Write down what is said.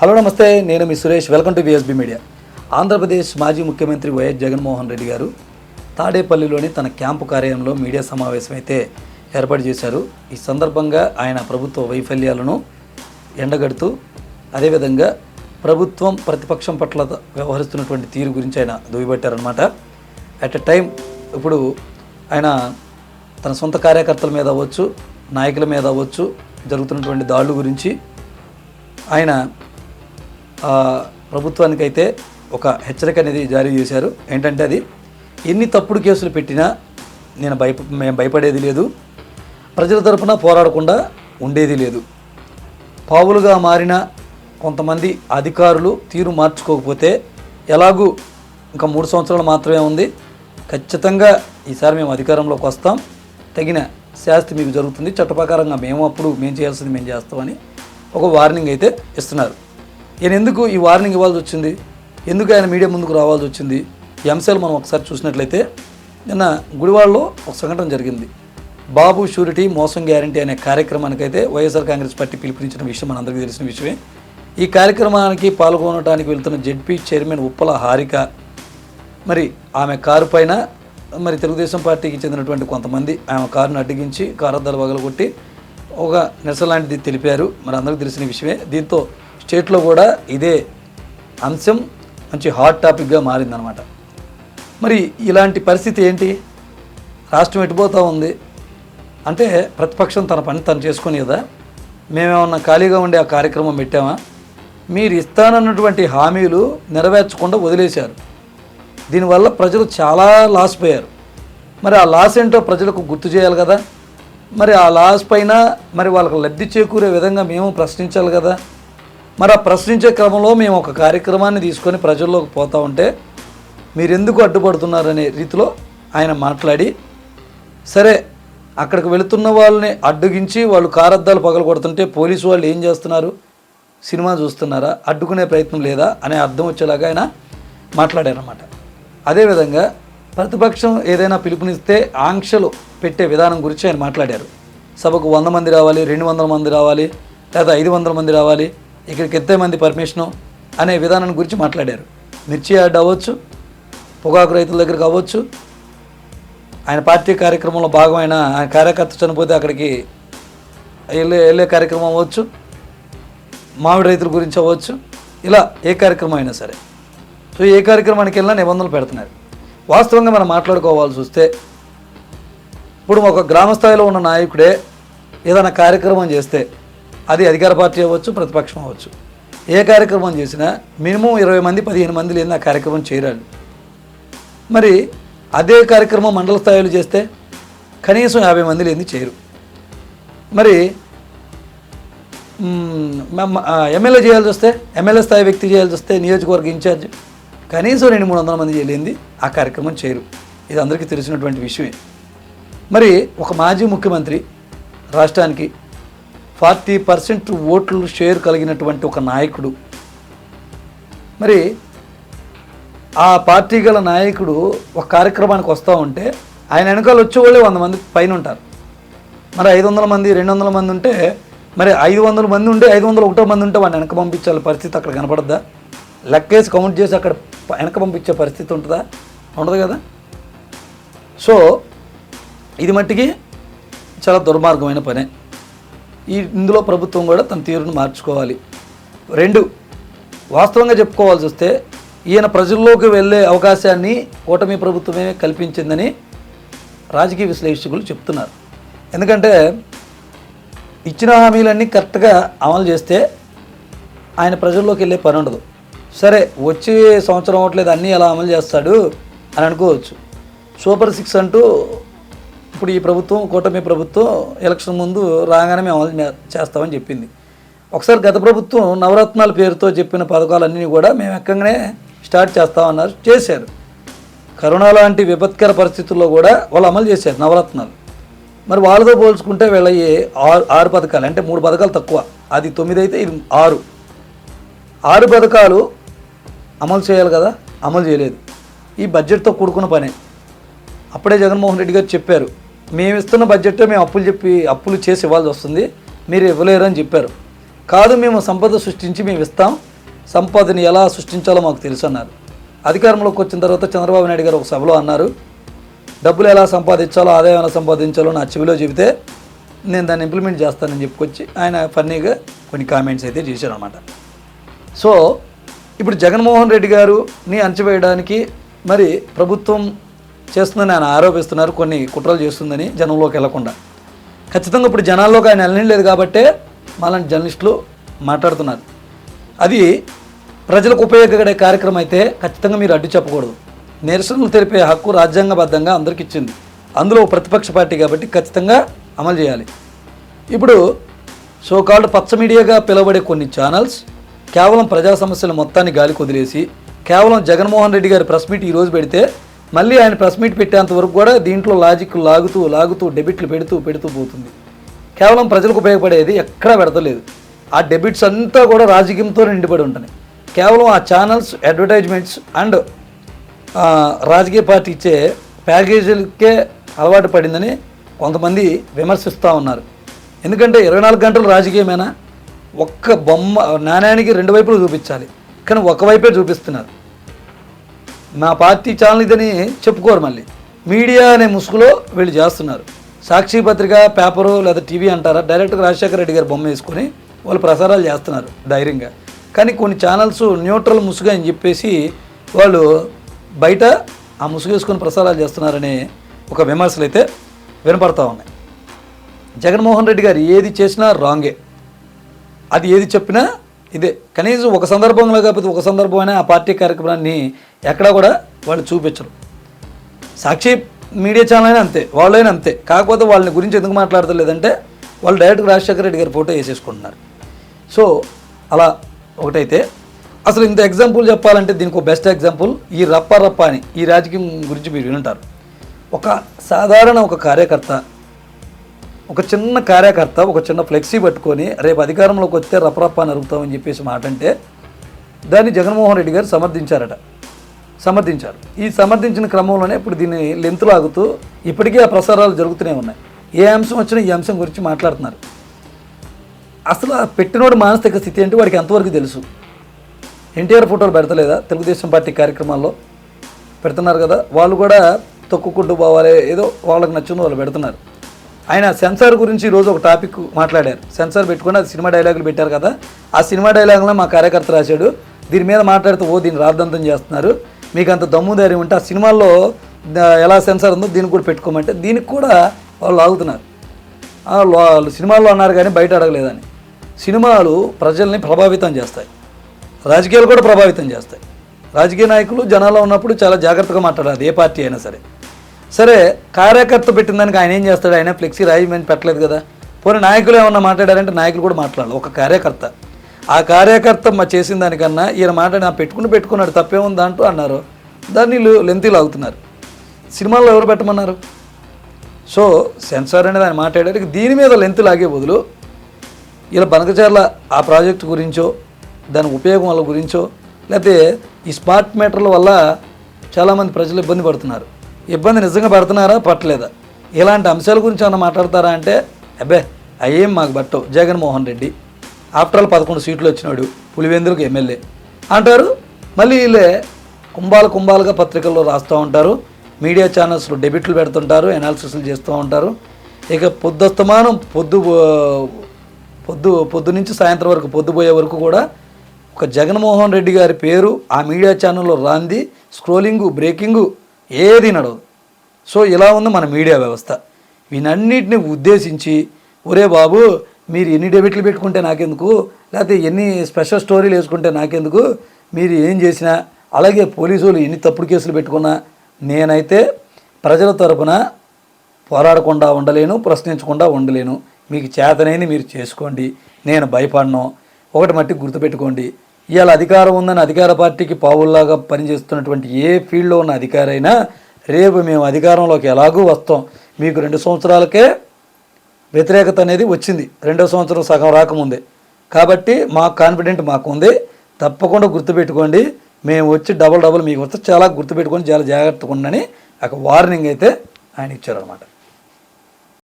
Hello నమస్తే. నేను మీ Suresh. Welcome to VSB media Andhra Pradesh మాజీ ముఖ్యమంత్రి వైఎస్ జగన్మోహన్ రెడ్డి గారు తాడేపల్లిలోని తన క్యాంపు కార్యాలయంలో మీడియా సమావేశం అయితే ఏర్పాటు చేశారు. ఈ సందర్భంగా ఆయన ప్రభుత్వ వైఫల్యాలను ఎండగడుతూ అదేవిధంగా ప్రభుత్వం ప్రతిపక్షం పట్ల వ్యవహరిస్తున్నటువంటి తీరు గురించి ఆయన దుయ్యబట్టారనమాట అట్ ఎ టైం ఇప్పుడు ఆయన తన సొంత కార్యకర్తల మీద అవ్వచ్చు నాయకుల మీద అవ్వచ్చు జరుగుతున్నటువంటి దాడుల గురించి ఆయన ప్రభుత్వానికైతే ఒక హెచ్చరిక అనేది జారీ చేశారు. ఏంటంటే అది ఎన్ని తప్పుడు కేసులు పెట్టినా నేను భయ మేము భయపడేది లేదు. ప్రజల తరపున పోరాడకుండా ఉండేది లేదు. పావులుగా మారిన కొంతమంది అధికారులు తీరు మార్చుకోకపోతే ఎలాగూ ఇంకా మూడు సంవత్సరాలు మాత్రమే ఉంది. ఖచ్చితంగా ఈసారి మేము అధికారంలోకి వస్తాం. తగిన శాస్తి మీకు జరుగుతుంది. చట్టప్రకారంగా మేము అప్పుడు మేము చేయాల్సింది మేము చేస్తామని ఒక వార్నింగ్ అయితే ఇస్తున్నారు. ఈయన ఎందుకు ఈ వార్నింగ్ ఇవ్వాల్సి వచ్చింది? ఎందుకు ఆయన మీడియా ముందుకు రావాల్సి వచ్చింది? ఈ అంశాలు మనం ఒకసారి చూసినట్లయితే నిన్న గుడివాడలో ఒక సంఘటన జరిగింది. బాబు షూరిటీ మోసం గ్యారంటీ అనే కార్యక్రమానికి అయితే వైఎస్ఆర్ కాంగ్రెస్ పార్టీ పిలుపునిచ్చిన విషయం మనందరికీ తెలిసిన విషయమే. ఈ కార్యక్రమానికి పాల్గొనడానికి వెళ్తున్న జెడ్పీ చైర్మన్ ఉప్పల హారిక మరి ఆమె కారు పైన మరి తెలుగుదేశం పార్టీకి చెందినటువంటి కొంతమంది ఆమె కారును అడ్డగించి కారు అద్దాలు పగలగొట్టి ఒక నిరసన లాంటిది తెలిపారు. మరి అందరికీ తెలిసిన విషయమే. దీంతో స్టేట్లో కూడా ఇదే అంశం మంచి హాట్ టాపిక్గా మారిందనమాట మరి ఇలాంటి పరిస్థితి ఏంటి? రాష్ట్రం ఎటుపోతూ ఉంది? అంటే ప్రతిపక్షం తన పని తను చేసుకుని కదా మేమేమన్నా ఖాళీగా ఉండే ఆ కార్యక్రమం పెట్టామా? మీరు ఇస్తానన్నటువంటి హామీలు నెరవేర్చకుండా వదిలేశారు. దీనివల్ల ప్రజలు చాలా లాస్ పోయారు. మరి ఆ లాస్ ఏంటో ప్రజలకు గుర్తు చేయాలి కదా. మరి ఆ లాస్ పైన మరి వాళ్ళకి లబ్ధి చేకూరే విధంగా మేము ప్రశ్నించాలి కదా. మరి ఆ ప్రశ్నించే క్రమంలో మేము ఒక కార్యక్రమాన్ని తీసుకొని ప్రజల్లోకి పోతా ఉంటే మీరు ఎందుకు అడ్డుపడుతున్నారనే రీతిలో ఆయన మాట్లాడి సరే అక్కడికి వెళుతున్న వాళ్ళని అడ్డుగించి వాళ్ళు కారద్దాలు పగలు కొడుతుంటే పోలీసు వాళ్ళు ఏం చేస్తున్నారు? సినిమా చూస్తున్నారా? అడ్డుకునే ప్రయత్నం లేదా? అనే అర్థం వచ్చేలాగా ఆయన మాట్లాడారన్నమాట. అదేవిధంగా ప్రతిపక్షం ఏదైనా పిలుపునిస్తే ఆంక్షలు పెట్టే విధానం గురించి ఆయన మాట్లాడారు. సభకు వంద మంది రావాలి రెండు వందల మంది రావాలి లేదా ఐదు వందల మంది రావాలి ఇక్కడికి ఎంతే మంది పర్మిషను అనే విధానం గురించి మాట్లాడారు. మిర్చి యార్డ్ అవ్వచ్చు పొగాకు రైతుల దగ్గరకు అవ్వచ్చు. ఆయన పార్టీ కార్యక్రమంలో భాగమైన ఆయన కార్యకర్త చనిపోతే అక్కడికి వెళ్ళే వెళ్ళే కార్యక్రమం అవ్వచ్చు మామిడి రైతుల గురించి అవ్వచ్చు. ఇలా ఏ కార్యక్రమం అయినా సరే. సో ఏ కార్యక్రమానికి వెళ్ళినా నిబంధనలు పెడుతున్నారు. వాస్తవంగా మనం మాట్లాడుకోవాల్సి వస్తే ఇప్పుడు ఒక గ్రామ స్థాయిలో ఉన్న నాయకుడే ఏదైనా కార్యక్రమం చేస్తే అది అధికార పార్టీ అవ్వచ్చు ప్రతిపక్షం అవ్వచ్చు. ఏ కార్యక్రమం చేసినా మినిమం ఇరవై మంది పదిహేను మంది లేని ఆ కార్యక్రమం చేరాలి. మరి అదే కార్యక్రమం మండల స్థాయిలో చేస్తే కనీసం యాభై మంది లేని చేయరు మరి ఎమ్మెల్యే చేయాల్సి వస్తే ఎమ్మెల్యే స్థాయి వ్యక్తి చేయాల్సి వస్తే నియోజకవర్గ ఇన్ఛార్జ్ కనీసం రెండు మూడు వందల మంది చేయలేంది ఆ కార్యక్రమం చేయరు ఇది అందరికీ తెలిసినటువంటి విషయమే. మరి ఒక మాజీ ముఖ్యమంత్రి రాష్ట్రానికి ఫార్టీ పర్సెంట్ ఓట్లు షేర్ కలిగినటువంటి ఒక నాయకుడు. మరి ఆ పార్టీ గల నాయకుడు ఒక కార్యక్రమానికి వస్తూ ఉంటే ఆయన వెనకాల వచ్చేవాళ్ళే వంద మంది పైన ఉంటారు. మరి ఐదు వందల మంది రెండు వందల మంది ఉంటే మరి ఐదు వందల మంది ఉంటే ఐదు వందల ఒకటో మంది ఉంటే వాడిని వెనక పంపించాలి పరిస్థితి అక్కడ కనపడద్దా? లెక్కేసి కౌంట్ చేసి అక్కడ వెనక పంపించే పరిస్థితి ఉంటుందా? ఉండదు కదా? సో ఇది మట్టికి చాలా దుర్మార్గమైన పనే. ఈ ఇందులో ప్రభుత్వం కూడా తన తీరును మార్చుకోవాలి. రెండు వాస్తవంగా చెప్పుకోవాల్సి వస్తే ఈయన ప్రజల్లోకి వెళ్ళే అవకాశాన్ని కూటమి ప్రభుత్వమే కల్పించిందని రాజకీయ విశ్లేషకులు చెప్తున్నారు. ఎందుకంటే ఇచ్చిన హామీలన్నీ కరెక్ట్గా అమలు చేస్తే ఆయన ప్రజల్లోకి వెళ్ళే పని ఉండదు. సరే వచ్చే సంవత్సరం అవ్వట్లేదు అన్నీ ఎలా అమలు చేస్తాడు అని అనుకోవచ్చు. సూపర్ సిక్స్ అంటూ ఇప్పుడు ఈ ప్రభుత్వం కూటమి ప్రభుత్వం ఎలక్షన్ ముందు రాగానే మేము అమలు చేస్తామని చెప్పింది. ఒకసారి గత ప్రభుత్వం నవరత్నాల పేరుతో చెప్పిన పథకాలన్నీ కూడా మేము ఎక్కగానే స్టార్ట్ చేస్తామన్నారు చేశారు. కరోనా లాంటి విపత్కర పరిస్థితుల్లో కూడా వాళ్ళు అమలు చేశారు నవరత్నాలు. మరి వాళ్ళతో పోల్చుకుంటే వీళ్ళయ్యే ఆరు ఆరు పథకాలు అంటే మూడు పథకాలు తక్కువ. అది తొమ్మిది అయితే ఇది ఆరు. ఆరు పథకాలు అమలు చేయాలి కదా అమలు చేయలేదు. ఈ బడ్జెట్తో కూడుకున్న పనే. అప్పుడే జగన్మోహన్ రెడ్డి గారు చెప్పారు మేము ఇస్తున్న బడ్జెట్ మేము అప్పులు చెప్పి అప్పులు చేసి ఇవ్వాల్సి వస్తుంది. మీరు ఇవ్వలేరు అని చెప్పారు. కాదు మేము సంపద సృష్టించి మేము ఇస్తాం. సంపదని ఎలా సృష్టించాలో మాకు తెలుసు అన్నారు. అధికారంలోకి వచ్చిన తర్వాత చంద్రబాబు నాయుడు గారు ఒక సభలో అన్నారు. డబ్బులు ఎలా సంపాదించాలో ఆదాయం ఎలా సంపాదించాలో నా చెవిలో చెబితే నేను దాన్ని ఇంప్లిమెంట్ చేస్తానని చెప్పుకొచ్చి ఆయన ఫన్నీగా కొన్ని కామెంట్స్ అయితే చేశారు అనమాట సో ఇప్పుడు జగన్మోహన్ రెడ్డి గారుని అంచవేయడానికి మరి ప్రభుత్వం చేస్తుందని ఆయన ఆరోపిస్తున్నారు. కొన్ని కుట్రలు చేస్తుందని జనంలోకి వెళ్ళకుండా. ఖచ్చితంగా ఇప్పుడు జనాల్లోకి ఆయన వెళ్ళలేదు కాబట్టే మాలాంటి జర్నలిస్టులు మాట్లాడుతున్నారు. అది ప్రజలకు ఉపయోగపడే కార్యక్రమం అయితే ఖచ్చితంగా మీరు అడ్డు చెప్పకూడదు. నిరసనలు తెలిపే హక్కు రాజ్యాంగబద్ధంగా అందరికి ఇచ్చింది. అందులో ప్రతిపక్ష పార్టీ కాబట్టి ఖచ్చితంగా అమలు చేయాలి. ఇప్పుడు సోకాల్డ్ పచ్చ మీడియాగా పిలువబడే కొన్ని ఛానల్స్ కేవలం ప్రజా సమస్యల మొత్తాన్ని గాలి కుదిలేసి కేవలం జగన్మోహన్ రెడ్డి గారి ప్రెస్ మీట్ ఈరోజు పెడితే మళ్ళీ ఆయన ప్రెస్ మీట్ పెట్టేంత వరకు కూడా దీంట్లో లాజిక్ లాగుతూ లాగుతూ డెబిట్లు పెడుతూ పెడుతూ పోతుంది. కేవలం ప్రజలకు ఉపయోగపడేది ఎక్కడా పెడతలేదు. ఆ డెబిట్స్ అంతా కూడా రాజకీయంతో నిండిపడి ఉంటాయి కేవలం ఆ ఛానల్స్ అడ్వర్టైజ్మెంట్స్ అండ్ రాజకీయ పార్టీ ఇచ్చే ప్యాకేజీలకే అలవాటు పడిందని కొంతమంది విమర్శిస్తూ ఉన్నారు. ఎందుకంటే ఇరవై నాలుగు గంటలు రాజకీయమేనా? ఒక్క బొమ్మ నాణ్యానికి రెండు వైపులు చూపించాలి. కానీ ఒకవైపే చూపిస్తున్నారు. మా పార్టీ ఛానల్ ఇదని చెప్పుకోరు మళ్ళీ. మీడియా అనే ముసుగులో వీళ్ళు చేస్తున్నారు. సాక్షి పత్రిక పేపరు లేదా టీవీ అంటారా? డైరెక్ట్గా రాజశేఖర రెడ్డి గారు బొమ్మ వేసుకొని వాళ్ళు ప్రసారాలు చేస్తున్నారు ధైర్యంగా. కానీ కొన్ని ఛానల్స్ న్యూట్రల్ ముసుగు అని చెప్పేసి వాళ్ళు బయట ఆ ముసుగు వేసుకొని ప్రసారాలు చేస్తున్నారనే ఒక విమర్శలు అయితే వినపడతా ఉన్నాయి. జగన్మోహన్ రెడ్డి గారు ఏది చేసినా రాంగే. అది ఏది చెప్పినా ఇదే కనీసం ఒక సందర్భంలో కాకపోతే ఒక సందర్భమైనా ఆ పార్టీ కార్యక్రమాన్ని ఎక్కడా కూడా వాళ్ళు చూపించరు. సాక్షి మీడియా ఛానల్ అయినా అంతే వాళ్ళైనా అంతే. కాకపోతే వాళ్ళని గురించి ఎందుకు మాట్లాడతలేదంటే వాళ్ళు డైరెక్ట్గా రాజశేఖర రెడ్డి గారి ఫోటో వేసేసుకుంటున్నారు. సో అలా ఒకటైతే అసలు ఇంత ఎగ్జాంపుల్ చెప్పాలంటే దీనికి ఒక బెస్ట్ ఎగ్జాంపుల్ ఈ రప్ప రప్ప అని ఈ రాజకీయం గురించి మీరు వినుంటారు. ఒక సాధారణ ఒక కార్యకర్త ఒక చిన్న కార్యకర్త ఒక చిన్న ఫ్లెక్సీ పట్టుకొని రేపు అధికారంలోకి వస్తే రపరప్ప నరుగుతామని చెప్పేసి మాట అంటే దాన్ని జగన్మోహన్ రెడ్డి గారు సమర్థించారట. సమర్థించారు. ఈ సమర్థించిన క్రమంలోనే ఇప్పుడు దీన్ని లెంత్ లాగుతూ ఇప్పటికీ ఆ ప్రసారాలు జరుగుతూనే ఉన్నాయి. ఏ అంశం వచ్చినా ఈ అంశం గురించి మాట్లాడుతున్నారు. అసలు ఆ పెట్టినోడు మానసిక స్థితి అంటే వాడికి ఎంతవరకు తెలుసు? ఎన్టీఆర్ ఫోటోలు పెడతలేదా? తెలుగుదేశం పార్టీ కార్యక్రమాల్లో పెడుతున్నారు కదా. వాళ్ళు కూడా తొక్కుకుంటూ పోవాలి ఏదో వాళ్ళకి నచ్చిందో వాళ్ళు పెడుతున్నారు. ఆయన సెన్సార్ గురించి ఈరోజు ఒక టాపిక్ మాట్లాడారు. సెన్సార్ పెట్టుకుని అది సినిమా డైలాగులు పెట్టారు కదా. ఆ సినిమా డైలాగులో మా కార్యకర్త రాశాడు. దీని మీద మాట్లాడుతూ ఓ దీన్ని రాద్దంతం చేస్తున్నారు. మీకు అంత దమ్ము ధైర్యం ఉంటే ఆ సినిమాల్లో ఎలా సెన్సార్ ఉందో దీనికి కూడా పెట్టుకోమంటే దీనికి కూడా వాళ్ళు ఆగుతున్నారు. వాళ్ళు సినిమాల్లో అన్నారు కానీ బయట అడగలేదని. సినిమాలు ప్రజల్ని ప్రభావితం చేస్తాయి. రాజకీయాలు కూడా ప్రభావితం చేస్తాయి. రాజకీయ నాయకులు జనాల్లో ఉన్నప్పుడు చాలా జాగ్రత్తగా మాట్లాడాలి. ఏ పార్టీ అయినా సరే. సరే కార్యకర్త పెట్టిందానికి ఆయన ఏం చేస్తాడు? ఆయన ఫ్లెక్సీ రాజమండ్రి పెట్టలేదు కదా. పోనీ నాయకులు ఏమన్నా మాట్లాడారంటే నాయకులు కూడా మాట్లాడాలి ఒక కార్యకర్త. ఆ కార్యకర్త మా చేసిన దానికన్నా ఈయన మాట్లాడి నా పెట్టుకుని పెట్టుకున్నాడు తప్పేముంది అంటూ అన్నారు. దాన్ని లెంతీలు ఆగుతున్నారు సినిమాల్లో ఎవరు పెట్టమన్నారు? సో సెన్సార్ అనేది ఆయన మాట్లాడారు దీని మీద లెంత్ లాగే బదులు ఇలా బనకచర్ల ఆ ప్రాజెక్టు గురించో దాని ఉపయోగం వల్ల గురించో లేకపోతే ఈ స్మార్ట్ మీటర్ల వల్ల చాలామంది ప్రజలు ఇబ్బంది పడుతున్నారు. ఇబ్బంది నిజంగా పడుతున్నారా? పట్టలేదా? ఇలాంటి అంశాల గురించి ఏమన్నా మాట్లాడతారా అంటే అబ్బే అయ్యేం మాకు బట్టవు. జగన్మోహన్ రెడ్డి ఆఫ్టర్ ఆల్ పదకొండు సీట్లు వచ్చినాడు పులివెందులకు ఎమ్మెల్యే. అంటారు మళ్ళీ వీళ్ళే కుంభాలు కుంభాలుగా పత్రికల్లో రాస్తూ ఉంటారు మీడియా ఛానల్స్లో డెబిట్లు పెడుతుంటారు ఎనాలిసిస్లు చేస్తూ ఉంటారు. ఇక పొద్దుస్తమానం పొద్దు పొద్దు పొద్దు నుంచి సాయంత్రం వరకు పొద్దుపోయే వరకు కూడా ఒక జగన్మోహన్ రెడ్డి గారి పేరు ఆ మీడియా ఛానల్లో రాంది స్క్రోలింగు బ్రేకింగు ఏది నడవదు. సో ఇలా ఉంది మన మీడియా వ్యవస్థ. వీనన్నిటిని ఉద్దేశించి ఒరే బాబు మీరు ఎన్ని డెబిట్లు పెట్టుకుంటే నాకెందుకు? లేకపోతే ఎన్ని స్పెషల్ స్టోరీలు వేసుకుంటే నాకెందుకు? మీరు ఏం చేసినా అలాగే పోలీసులు ఎన్ని తప్పుడు కేసులు పెట్టుకున్నా నేనైతే ప్రజల తరపున పోరాడకుండా ఉండలేను ప్రశ్నించకుండా ఉండలేను. మీకు చేతనైంది మీరు చేసుకోండి. నేను భయపడను. ఒకటి మట్టి గుర్తుపెట్టుకోండి. ఇవాళ అధికారం ఉందని అధికార పార్టీకి పావుల్లాగా పనిచేస్తున్నటువంటి ఏ ఫీల్డ్లో ఉన్న అధికారైనా రేపు మేము అధికారంలోకి ఎలాగూ వస్తాం. మీకు రెండు సంవత్సరాలకే వ్యతిరేకత అనేది వచ్చింది. రెండో సంవత్సరం సగం రాకముందే. కాబట్టి మా కాన్ఫిడెంట్ మాకు ఉంది తప్పకుండా గుర్తుపెట్టుకోండి. మేము వచ్చి డబల్ డబల్ మీకు వస్తే చాలా గుర్తుపెట్టుకొని చాలా జాగ్రత్తగా ఉండని ఒక వార్నింగ్ అయితే ఆయన ఇచ్చారనమాట